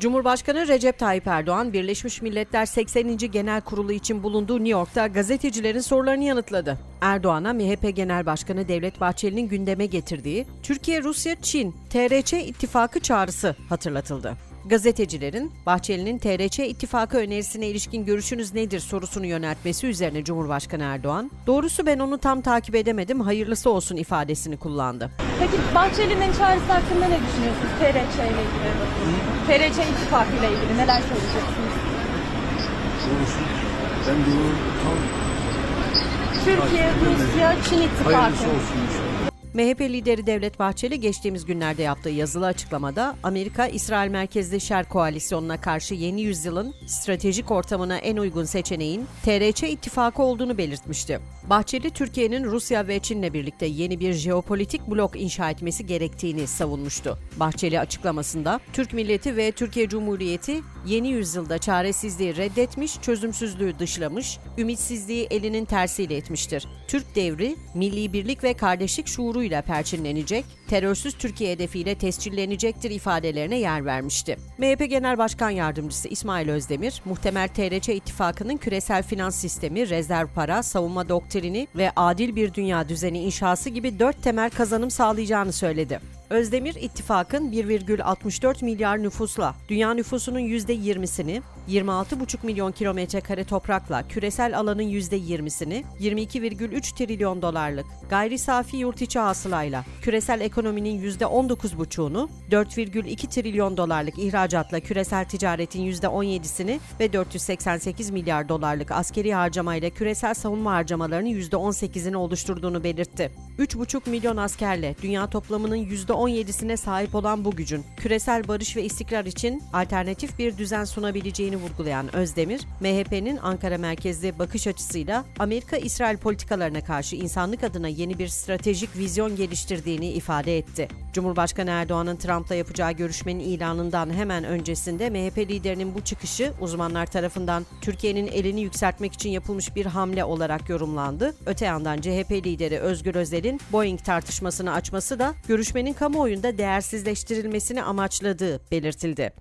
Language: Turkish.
Cumhurbaşkanı Recep Tayyip Erdoğan, Birleşmiş Milletler 80. Genel Kurulu için bulunduğu New York'ta gazetecilerin sorularını yanıtladı. Erdoğan'a MHP Genel Başkanı Devlet Bahçeli'nin gündeme getirdiği Türkiye, Rusya, Çin, TRC ittifakı çağrısı hatırlatıldı. Gazetecilerin Bahçeli'nin TRC ittifakı önerisine ilişkin görüşünüz nedir sorusunu yöneltmesi üzerine Cumhurbaşkanı Erdoğan, doğrusu ben onu tam takip edemedim, hayırlısı olsun ifadesini kullandı. Peki Bahçeli'nin çağrısı hakkında ne düşünüyorsunuz TRC ile ilgili? TRC ittifakı ile ilgili neler söyleyeceksiniz? Doğrusu ben bunu tam Türkiye, Rusya, Çin ittifakı. hayırlısı olsun inşallah. MHP lideri Devlet Bahçeli geçtiğimiz günlerde yaptığı yazılı açıklamada Amerika İsrail merkezli Şer koalisyonuna karşı yeni yüzyılın stratejik ortamına en uygun seçeneğin TRC ittifakı olduğunu belirtmişti. Bahçeli Türkiye'nin Rusya ve Çin'le birlikte yeni bir jeopolitik blok inşa etmesi gerektiğini savunmuştu. Bahçeli açıklamasında Türk milleti ve Türkiye Cumhuriyeti yeni yüzyılda çaresizliği reddetmiş, çözümsüzlüğü dışlamış, ümitsizliği elinin tersiyle etmiştir. Türk devri milli birlik ve kardeşlik şuuruyla perçinlenecek, terörsüz Türkiye hedefiyle tescillenecektir ifadelerine yer vermişti. MHP Genel Başkan Yardımcısı İsmail Özdemir, muhtemel TRC ittifakının küresel finans sistemi, rezerv para, savunma doktrini ve adil bir dünya düzeni inşası gibi dört temel kazanım sağlayacağını söyledi. Özdemir, ittifakın 1,64 milyar nüfusla, dünya nüfusunun %20'sini, 26,5 milyon kilometre kare toprakla küresel alanın %20'sini, 22,3 trilyon dolarlık gayri safi yurt içi hasılayla küresel ekonominin %19,5'unu, 4,2 trilyon dolarlık ihracatla küresel ticaretin %17'sini ve 488 milyar dolarlık askeri harcamayla küresel savunma harcamalarının %18'ini oluşturduğunu belirtti. 3,5 milyon askerle dünya toplamının %17'sine sahip olan bu gücün küresel barış ve istikrar için alternatif bir düzen sunabileceğini vurgulayan Özdemir, MHP'nin Ankara merkezli bakış açısıyla Amerika-İsrail politikalarına karşı insanlık adına yeni bir stratejik vizyon geliştirdiğini ifade etti. Cumhurbaşkanı Erdoğan'ın Trump'la yapacağı görüşmenin ilanından hemen öncesinde MHP liderinin bu çıkışı uzmanlar tarafından Türkiye'nin elini yükseltmek için yapılmış bir hamle olarak yorumlandı. Öte yandan CHP lideri Özgür Özel'in Boeing tartışmasını açması da görüşmenin kamuoyunda değersizleştirilmesini amaçladığı belirtildi.